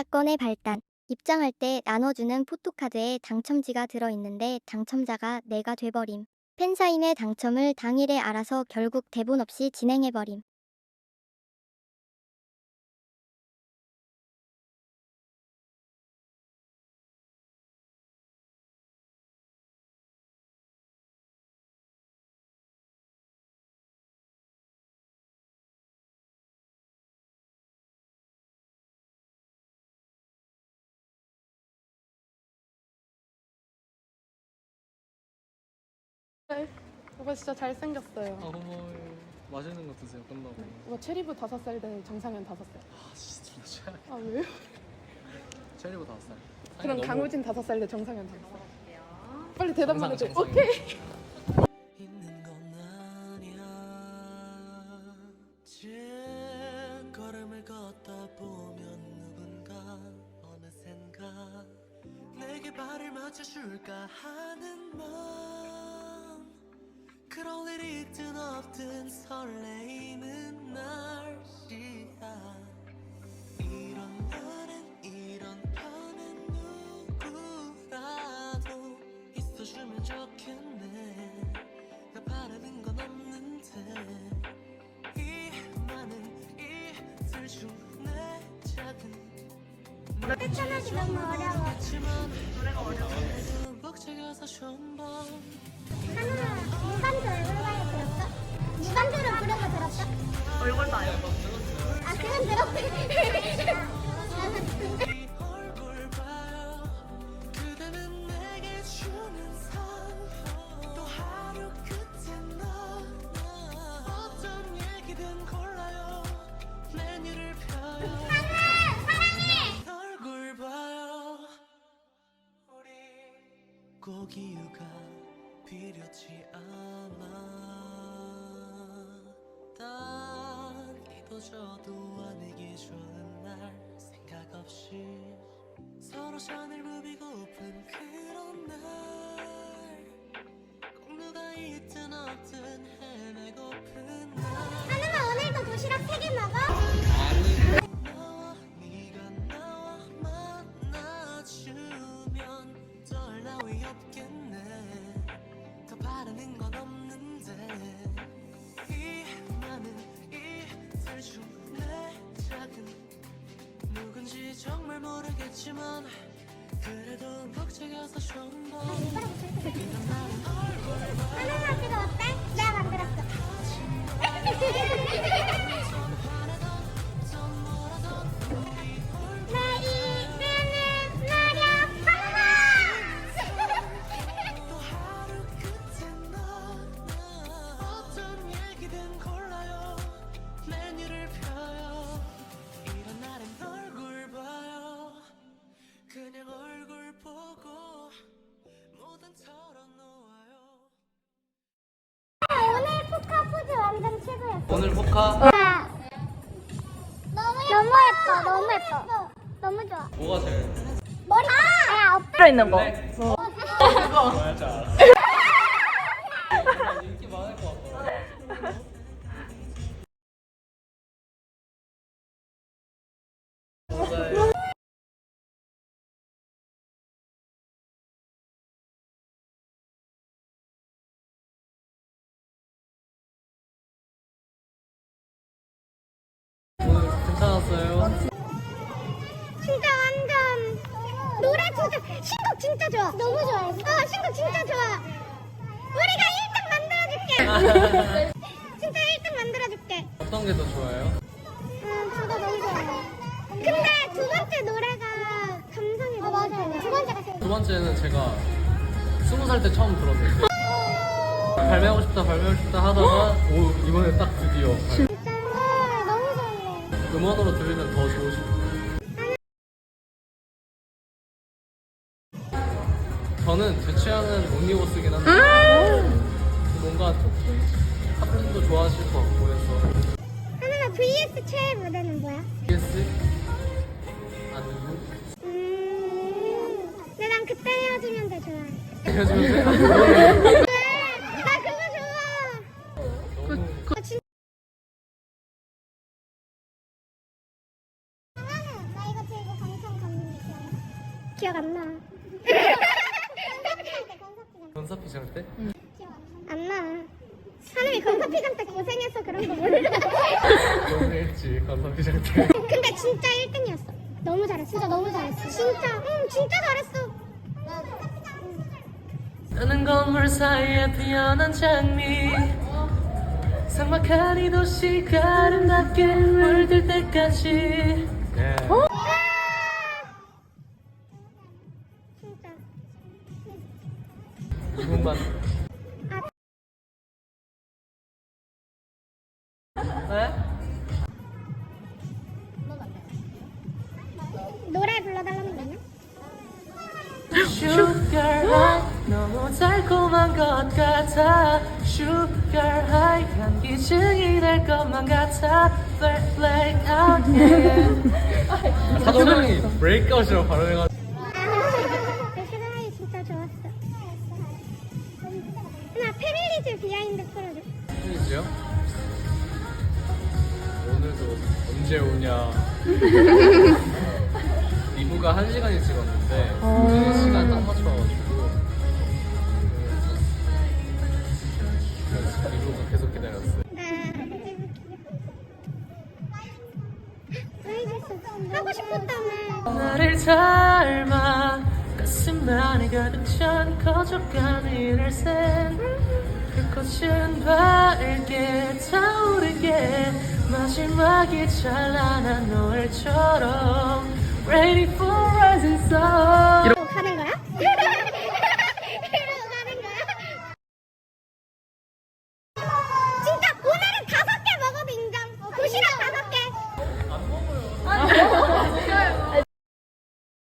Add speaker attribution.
Speaker 1: 사건의 발단. 입장할 때 나눠주는 포토카드에 당첨지가 들어있는데 당첨자가 내가 돼버림. 팬사인회 당첨을 당일에 알아서 결국 대본 없이 진행해버림.
Speaker 2: 오빠 진짜 잘생겼어요.
Speaker 3: 아 고마워요. 맛있는 거 드세요. 끝나고.
Speaker 2: 오빠 체리부 다섯 살대 정상현 다섯 살.
Speaker 3: 아 진짜.
Speaker 2: 아 왜요?
Speaker 3: 체리보 다섯 살.
Speaker 2: 그럼
Speaker 3: 너무-
Speaker 2: 강우진 다섯 살 대 정상현 다섯 살. 빨리 대답만 해줘.
Speaker 3: 정상.
Speaker 2: 오케이.
Speaker 4: 있는 건 아니야 제 걸음을 걷다 보면 누군가 어느샌가 내게 발을 맞춰줄까 하는 마음 그럴 일 있든 없든 설레이는 날씨야 이런 날엔 이런 편엔 누구라도 있어주면 좋겠네 나 바라는 건 없는데 이 많은 이들 중 내 작은
Speaker 5: 추천하기 너무 어려워.
Speaker 4: 꼭 이유가 필요치 않아 딱 이도저도 아니기 좋은 날 생각 없이 서로 선을 무비고픈 그런 날 꼭 누가 있든 없든 헤매고픈 날 누군지 정말 모르겠지만 그래도 벅차겨서 좀더. 이런 날은 얼굴
Speaker 5: 오늘 포카 아, 너무 예뻐. 너무 예뻐. 너무 좋아.
Speaker 3: 뭐가 제일?
Speaker 5: 머리. 아, 야, 엎드려 있는 거.
Speaker 3: 맞아.
Speaker 5: 진짜 신곡 진짜 좋아. 너무 좋아했어. 어, 신곡 진짜 좋아. 우리가 1등 만들어줄게. 진짜 1등 만들어줄게.
Speaker 3: 어떤 게 더 좋아요?
Speaker 5: 음, 둘다 너무 좋아해. 근데 두 번째 노래가 감성이 어, 맞아요. 두 번째가 제일
Speaker 3: 두 번째는 제가 스무 살 때 처음 들었어요. 발매하고 싶다, 발매하고 싶다 하다가 오 이번에 딱 드디어 발-
Speaker 5: 진짜 어, 너무 좋네.
Speaker 3: 음원으로 들으면 더 좋으실 거예요. 저는 제 취향은 온리버스긴 한데 뭔가 카플린도 좋아하실 것 같고 해서
Speaker 5: 하나가 VS 최애 무대는 뭐야?
Speaker 3: BS 아니면
Speaker 5: 음, 근데 난 그때 헤어지면 돼 좋아해.
Speaker 3: 헤어지면 돼?
Speaker 5: 왜? 나 그거 좋아.
Speaker 3: 너무
Speaker 5: 아, 진... 나 이거 들고 방청 기억 안 나.
Speaker 4: 건사피장 때?
Speaker 5: 안 나. 사람이 건사피장 때 고생해서 그런 거 몰라.
Speaker 4: 고생했지 건사피장 때
Speaker 5: 근데 진짜 1등이었어. 너무 잘했어. 진짜 너무 잘했어. 진짜, 응, 진짜 잘했어.
Speaker 4: 나는 건물 사이에 피어난 장미 삭막한 이 도시가 아름답게 물들 때까지 네. 2분만. 네?
Speaker 5: 노래 불러달라는 거냐?
Speaker 4: Sugar high 너무 달콤한 것 같아. Sugar high 향기증이 날 것만 같아. Play out yeah. 사도형이 브레이크아웃이라고 발언해가지고 언제 오냐. 리브가 한 시간이 찍었는데 그 시간 딱 맞춰가지고. 그래서 리브가 계속 기다렸어요.
Speaker 5: 나 하고 싶었다며.
Speaker 4: 나를 닮아 가슴 안에 가득 찬 커져가는 이날새 그꽃은 밝게 타오르게 마지막에 찬란한 노을처럼 Ready for rising sun.